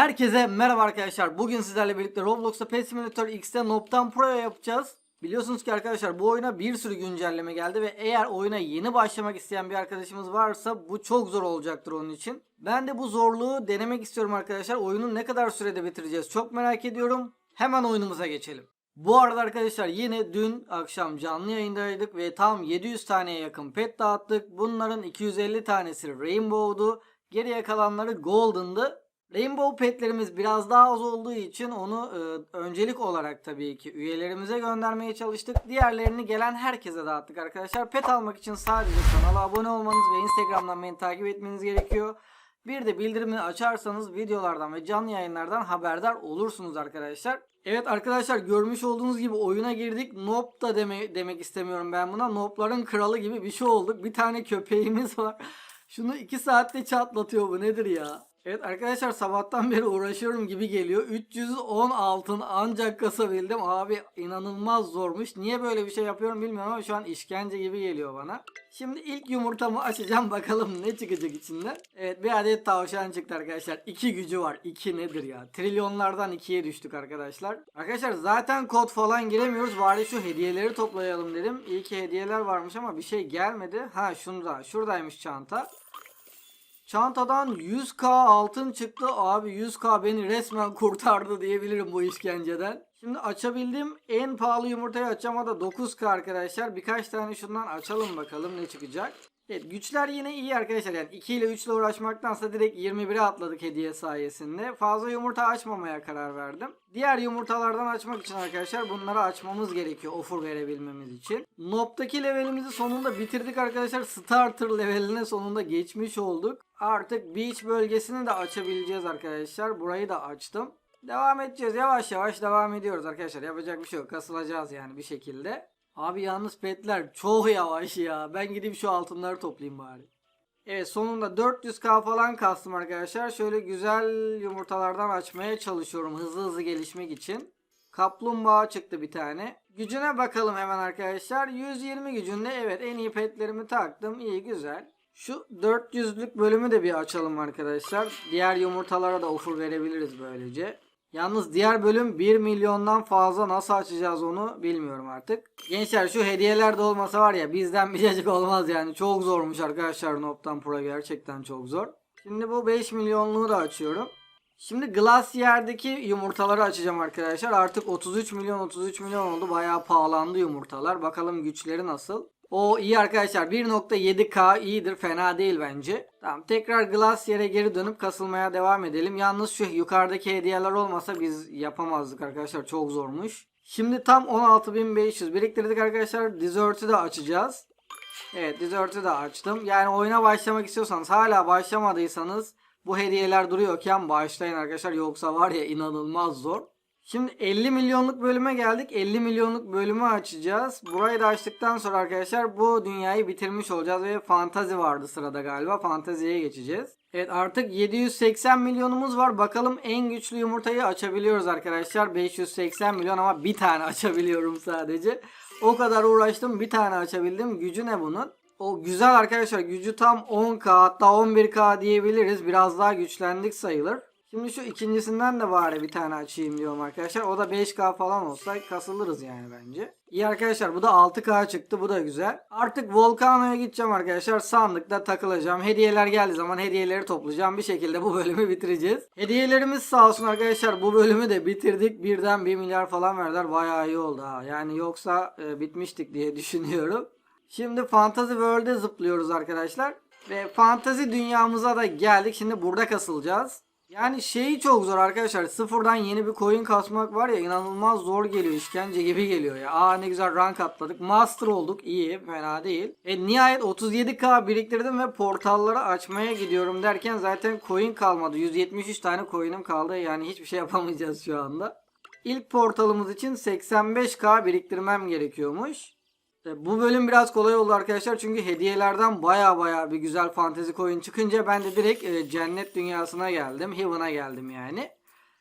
Herkese merhaba arkadaşlar. Bugün sizlerle birlikte Roblox'ta Pet Simulator X'te Nop'tan Pro'ya yapacağız. Biliyorsunuz ki arkadaşlar bu oyuna bir sürü güncelleme geldi ve eğer oyuna yeni başlamak isteyen bir arkadaşımız varsa bu çok zor olacaktır onun için. Ben de bu zorluğu denemek istiyorum arkadaşlar. Oyunu ne kadar sürede bitireceğiz çok merak ediyorum. Hemen oyunumuza geçelim. Bu arada arkadaşlar yine dün akşam canlı yayındaydık ve tam 700 taneye yakın pet dağıttık. Bunların 250 tanesi Rainbow'du. Geriye kalanları Golden'dı. Rainbow petlerimiz biraz daha az olduğu için onu e, öncelik olarak tabii ki üyelerimize göndermeye çalıştık. Diğerlerini gelen herkese dağıttık arkadaşlar. Pet almak için sadece kanala abone olmanız ve Instagram'dan beni takip etmeniz gerekiyor. Bir de bildirimini açarsanız videolardan ve canlı yayınlardan haberdar olursunuz arkadaşlar. Evet arkadaşlar görmüş olduğunuz gibi oyuna girdik. Nob da deme, demek istemiyorum ben buna. Nobların kralı gibi bir şey olduk. Bir tane köpeğimiz var. Şunu 2 saatte çatlatıyor bu nedir ya? Evet arkadaşlar sabahtan beri uğraşıyorum gibi geliyor. 310 altın ancak kasabildim. Abi inanılmaz zormuş. Niye böyle bir şey yapıyorum bilmiyorum ama şu an işkence gibi geliyor bana. Şimdi ilk yumurtamı açacağım bakalım ne çıkacak içinden. Evet bir adet tavşan çıktı arkadaşlar. 2 gücü var. 2 nedir ya? Trilyonlardan 2'ye düştük arkadaşlar. Arkadaşlar zaten kod falan giremiyoruz. Bari şu hediyeleri toplayalım dedim. İyi ki hediyeler varmış ama bir şey gelmedi. Ha şunda. Şuradaymış çanta. Çantadan 100k altın çıktı. Abi 100k beni resmen kurtardı diyebilirim bu işkenceden. Şimdi açabildiğim en pahalı yumurtayı açacağım da 9k arkadaşlar. Birkaç tane şundan açalım bakalım ne çıkacak. Evet güçler yine iyi arkadaşlar. Yani 2 ile 3 ile uğraşmaktansa direkt 21'e atladık hediye sayesinde. Fazla yumurta açmamaya karar verdim. Diğer yumurtalardan açmak için arkadaşlar bunları açmamız gerekiyor offer verebilmemiz için. Nop'taki levelimizi sonunda bitirdik arkadaşlar. Starter leveline sonunda geçmiş olduk. Artık beach bölgesini de açabileceğiz arkadaşlar. Burayı da açtım. Devam edeceğiz. Yavaş yavaş devam ediyoruz arkadaşlar. Yapacak bir şey yok. Kasılacağız yani bir şekilde. Abi yalnız petler çok yavaş ya. Ben gideyim şu altınları toplayayım bari. Evet sonunda 400k falan kastım arkadaşlar. Şöyle güzel yumurtalardan açmaya çalışıyorum hızlı hızlı gelişmek için. Kaplumbağa çıktı bir tane. Gücüne bakalım hemen arkadaşlar. 120 gücünde evet en iyi petlerimi taktım. İyi güzel. Şu 400'lük bölümü de bir açalım arkadaşlar. Diğer yumurtalara da offer verebiliriz böylece. Yalnız diğer bölüm 1 milyondan fazla nasıl açacağız onu bilmiyorum artık. Gençler şu hediyeler de olmasa var ya bizden bir cacık olmaz yani. Çok zormuş arkadaşlar Nop'tan Pro gerçekten çok zor. Şimdi bu 5 milyonluğu da açıyorum. Şimdi Glacier'deki yumurtaları açacağım arkadaşlar. Artık 33 milyon 33 milyon oldu. Bayağı pahalandı yumurtalar. Bakalım güçleri nasıl. O iyi arkadaşlar 1.7K iyidir fena değil bence. Tamam tekrar Glacier'e geri dönüp kasılmaya devam edelim. Yalnız şu yukarıdaki hediyeler olmasa biz yapamazdık arkadaşlar çok zormuş. Şimdi tam 16.500 biriktirdik arkadaşlar. Dessert'ü de açacağız. Evet Dessert'ü de açtım. Yani oyuna başlamak istiyorsanız hala başlamadıysanız bu hediyeler duruyorken başlayın arkadaşlar. Yoksa var ya inanılmaz zor. Şimdi 50 milyonluk bölüme geldik. 50 milyonluk bölümü açacağız. Burayı da açtıktan sonra arkadaşlar bu dünyayı bitirmiş olacağız ve fantazi vardı sırada galiba. Fantaziye geçeceğiz. Evet artık 780 milyonumuz var. Bakalım en güçlü yumurtayı açabiliyoruz arkadaşlar. 580 milyon ama bir tane açabiliyorum sadece. O kadar uğraştım bir tane açabildim. Gücü ne bunun? O güzel arkadaşlar gücü tam 10k hatta 11k diyebiliriz. Biraz daha güçlendik sayılır. Şimdi şu ikincisinden de bari bir tane açayım diyorum arkadaşlar. O da 5K falan olsa kasılırız yani bence. İyi arkadaşlar bu da 6K çıktı. Bu da güzel. Artık Volcano'ya gideceğim arkadaşlar. Sandıkta takılacağım. Hediyeler geldiği zaman hediyeleri toplayacağım. Bir şekilde bu bölümü bitireceğiz. Hediyelerimiz sağ olsun arkadaşlar. Bu bölümü de bitirdik. Birden 1 milyar falan verdiler. Bayağı iyi oldu ha. Yani yoksa e, bitmiştik diye düşünüyorum. Şimdi Fantasy World'e zıplıyoruz arkadaşlar. Ve fantazi dünyamıza da geldik. Şimdi burada kasılacağız. Yani şeyi çok zor arkadaşlar. Sıfırdan yeni bir coin kasmak var ya inanılmaz zor geliyor. işkence gibi geliyor ya. Aa ne güzel rank atladık. Master olduk. iyi fena değil. E nihayet 37k biriktirdim ve portalları açmaya gidiyorum derken zaten coin kalmadı. 173 tane coin'im kaldı. Yani hiçbir şey yapamayacağız şu anda. İlk portalımız için 85k biriktirmem gerekiyormuş. E, Bu bölüm biraz kolay oldu arkadaşlar çünkü hediyelerden baya baya bir güzel fantezi coin çıkınca ben de direkt e, cennet dünyasına geldim. Heaven'a geldim yani.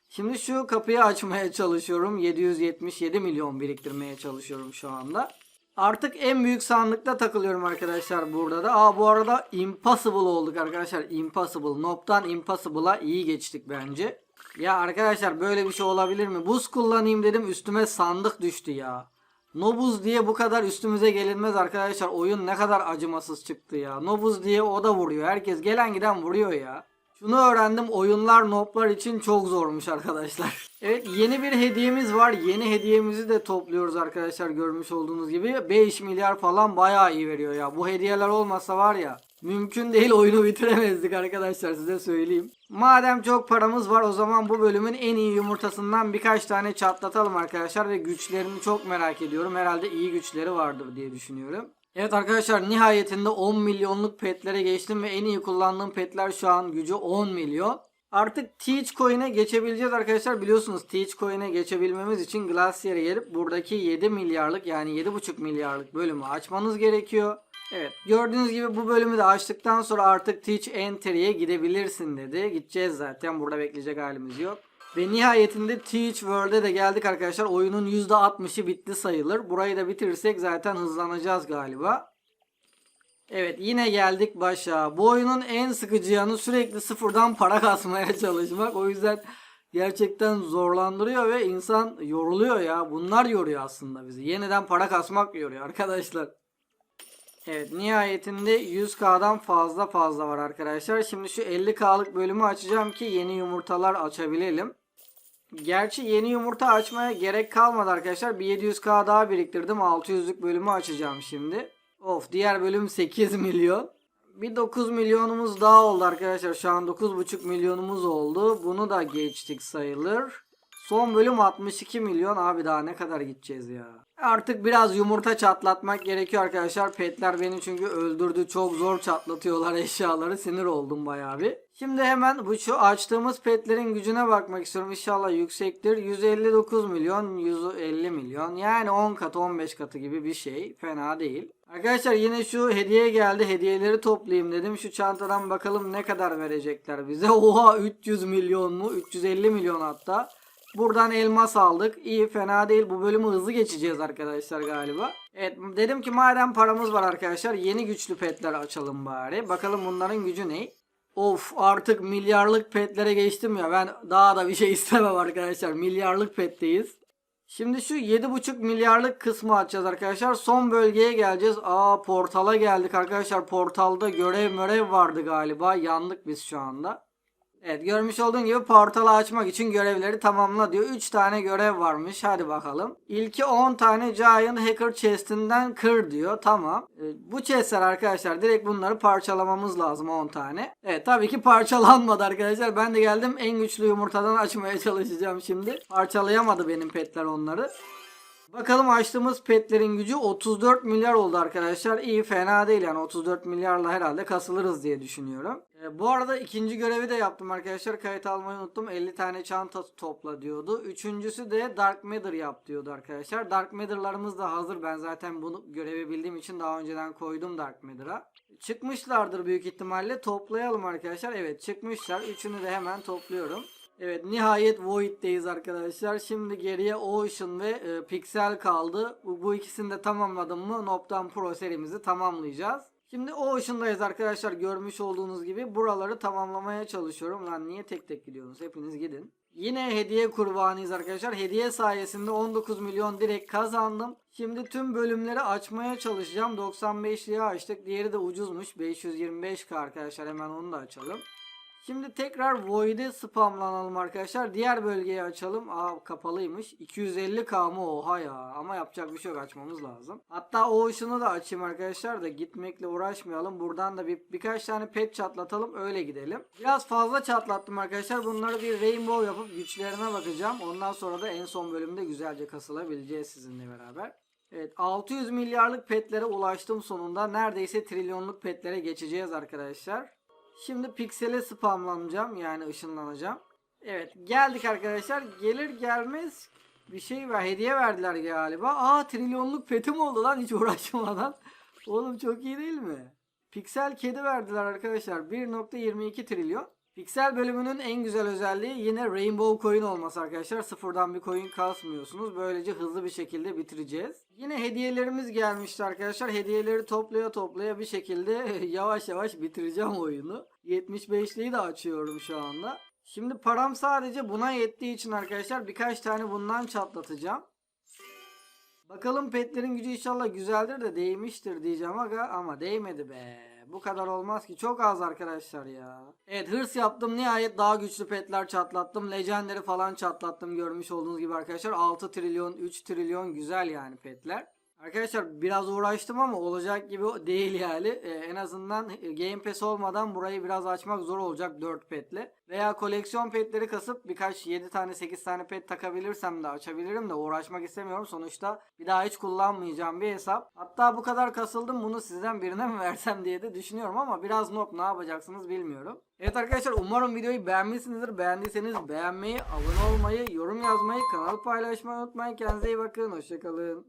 Şimdi şu kapıyı açmaya çalışıyorum. 777 milyon biriktirmeye çalışıyorum şu anda. Artık en büyük sandıkta takılıyorum arkadaşlar burada da. Aa bu arada impossible olduk arkadaşlar. Impossible. Nop'tan impossible'a iyi geçtik bence. Ya arkadaşlar böyle bir şey olabilir mi? Buz kullanayım dedim üstüme sandık düştü ya. Nobuz diye bu kadar üstümüze gelinmez arkadaşlar. Oyun ne kadar acımasız çıktı ya. Nobuz diye o da vuruyor. Herkes gelen giden vuruyor ya. Şunu öğrendim oyunlar noblar için çok zormuş arkadaşlar. Evet yeni bir hediyemiz var. Yeni hediyemizi de topluyoruz arkadaşlar görmüş olduğunuz gibi. 5 milyar falan bayağı iyi veriyor ya. Bu hediyeler olmasa var ya mümkün değil oyunu bitiremezdik arkadaşlar size söyleyeyim. Madem çok paramız var o zaman bu bölümün en iyi yumurtasından birkaç tane çatlatalım arkadaşlar ve güçlerini çok merak ediyorum. Herhalde iyi güçleri vardır diye düşünüyorum. Evet arkadaşlar nihayetinde 10 milyonluk petlere geçtim ve en iyi kullandığım petler şu an gücü 10 milyon. Artık Teach Coin'e geçebileceğiz arkadaşlar. Biliyorsunuz Teach Coin'e geçebilmemiz için Glacier'e gelip buradaki 7 milyarlık yani 7,5 milyarlık bölümü açmanız gerekiyor. Evet gördüğünüz gibi bu bölümü de açtıktan sonra artık Teach Entry'ye gidebilirsin dedi. Gideceğiz zaten burada bekleyecek halimiz yok. Ve nihayetinde Teach World'e de geldik arkadaşlar. Oyunun %60'ı bitti sayılır. Burayı da bitirirsek zaten hızlanacağız galiba. Evet yine geldik başa. Bu oyunun en sıkıcı yanı sürekli sıfırdan para kasmaya çalışmak. O yüzden gerçekten zorlandırıyor ve insan yoruluyor ya. Bunlar yoruyor aslında bizi. Yeniden para kasmak yoruyor arkadaşlar. Evet nihayetinde 100k'dan fazla fazla var arkadaşlar. Şimdi şu 50k'lık bölümü açacağım ki yeni yumurtalar açabilelim. Gerçi yeni yumurta açmaya gerek kalmadı arkadaşlar. Bir 700k daha biriktirdim. 600'lük bölümü açacağım şimdi. Of diğer bölüm 8 milyon. Bir 9 milyonumuz daha oldu arkadaşlar. Şu an 9,5 milyonumuz oldu. Bunu da geçtik sayılır. Son bölüm 62 milyon. Abi daha ne kadar gideceğiz ya. Artık biraz yumurta çatlatmak gerekiyor arkadaşlar. Petler beni çünkü öldürdü. Çok zor çatlatıyorlar eşyaları. Sinir oldum bayağı bir. Şimdi hemen bu şu açtığımız petlerin gücüne bakmak istiyorum. İnşallah yüksektir. 159 milyon, 150 milyon. Yani 10 katı 15 katı gibi bir şey. Fena değil. Arkadaşlar yine şu hediye geldi. Hediyeleri toplayayım dedim. Şu çantadan bakalım ne kadar verecekler bize. Oha 300 milyon mu? 350 milyon hatta. Buradan elmas aldık. İyi fena değil. Bu bölümü hızlı geçeceğiz arkadaşlar galiba. Evet dedim ki madem paramız var arkadaşlar yeni güçlü petler açalım bari. Bakalım bunların gücü ne? Of artık milyarlık petlere geçtim ya. Ben daha da bir şey istemem arkadaşlar. Milyarlık petteyiz. Şimdi şu 7,5 milyarlık kısmı açacağız arkadaşlar. Son bölgeye geleceğiz. Aa portala geldik arkadaşlar. Portalda görev mörev vardı galiba. Yandık biz şu anda. Evet görmüş olduğun gibi portalı açmak için görevleri tamamla diyor. 3 tane görev varmış. Hadi bakalım. İlki 10 tane Giant Hacker chest'inden kır diyor. Tamam. Ee, bu chest'ler arkadaşlar direkt bunları parçalamamız lazım 10 tane. Evet tabii ki parçalanmadı arkadaşlar. Ben de geldim en güçlü yumurtadan açmaya çalışacağım şimdi. Parçalayamadı benim petler onları. Bakalım açtığımız petlerin gücü 34 milyar oldu arkadaşlar. İyi fena değil yani 34 milyarla herhalde kasılırız diye düşünüyorum. Ee, bu arada ikinci görevi de yaptım arkadaşlar. Kayıt almayı unuttum. 50 tane çanta topla diyordu. Üçüncüsü de Dark Matter yap diyordu arkadaşlar. Dark Matter'larımız da hazır. Ben zaten bunu görevi bildiğim için daha önceden koydum Dark Matter'a. Çıkmışlardır büyük ihtimalle. Toplayalım arkadaşlar. Evet çıkmışlar. Üçünü de hemen topluyorum. Evet nihayet Void'deyiz arkadaşlar. Şimdi geriye Ocean ve e, Pixel kaldı. Bu, bu ikisini de tamamladım mı Nop'tan Pro serimizi tamamlayacağız. Şimdi Ocean'dayız arkadaşlar. Görmüş olduğunuz gibi buraları tamamlamaya çalışıyorum. Lan niye tek tek gidiyorsunuz? Hepiniz gidin. Yine hediye kurbanıyız arkadaşlar. Hediye sayesinde 19 milyon direkt kazandım. Şimdi tüm bölümleri açmaya çalışacağım. 95'liğe açtık. Diğeri de ucuzmuş. 525k arkadaşlar. Hemen onu da açalım. Şimdi tekrar Void'e spamlanalım arkadaşlar. Diğer bölgeyi açalım. Aa kapalıymış. 250k mı oha ya. Ama yapacak bir şey yok açmamız lazım. Hatta o ışını da açayım arkadaşlar da gitmekle uğraşmayalım. Buradan da bir birkaç tane pet çatlatalım öyle gidelim. Biraz fazla çatlattım arkadaşlar. Bunları bir rainbow yapıp güçlerine bakacağım. Ondan sonra da en son bölümde güzelce kasılabileceğiz sizinle beraber. Evet 600 milyarlık petlere ulaştım sonunda. Neredeyse trilyonluk petlere geçeceğiz arkadaşlar. Şimdi piksele spamlanacağım yani ışınlanacağım. Evet geldik arkadaşlar. Gelir gelmez bir şey ver hediye verdiler galiba. Aa trilyonluk petim oldu lan hiç uğraşmadan. Oğlum çok iyi değil mi? Piksel kedi verdiler arkadaşlar. 1.22 trilyon. Piksel bölümünün en güzel özelliği yine Rainbow Coin olması arkadaşlar. Sıfırdan bir coin kasmıyorsunuz. Böylece hızlı bir şekilde bitireceğiz. Yine hediyelerimiz gelmişti arkadaşlar. Hediyeleri toplaya toplaya bir şekilde yavaş yavaş bitireceğim oyunu. 75'liği de açıyorum şu anda. Şimdi param sadece buna yettiği için arkadaşlar birkaç tane bundan çatlatacağım. Bakalım petlerin gücü inşallah güzeldir de değmiştir diyeceğim aga ama değmedi be. Bu kadar olmaz ki çok az arkadaşlar ya. Evet hırs yaptım nihayet daha güçlü petler çatlattım. Legendleri falan çatlattım görmüş olduğunuz gibi arkadaşlar. 6 trilyon 3 trilyon güzel yani petler. Arkadaşlar biraz uğraştım ama olacak gibi değil yani. Ee, en azından Game Pass olmadan burayı biraz açmak zor olacak 4 petle. Veya koleksiyon petleri kasıp birkaç 7 tane 8 tane pet takabilirsem de açabilirim de uğraşmak istemiyorum. Sonuçta bir daha hiç kullanmayacağım bir hesap. Hatta bu kadar kasıldım bunu sizden birine mi versem diye de düşünüyorum ama biraz noob ne yapacaksınız bilmiyorum. Evet arkadaşlar umarım videoyu beğenmişsinizdir. Beğendiyseniz beğenmeyi, abone olmayı, yorum yazmayı, kanal paylaşmayı unutmayın. Kendinize iyi bakın. Hoşçakalın.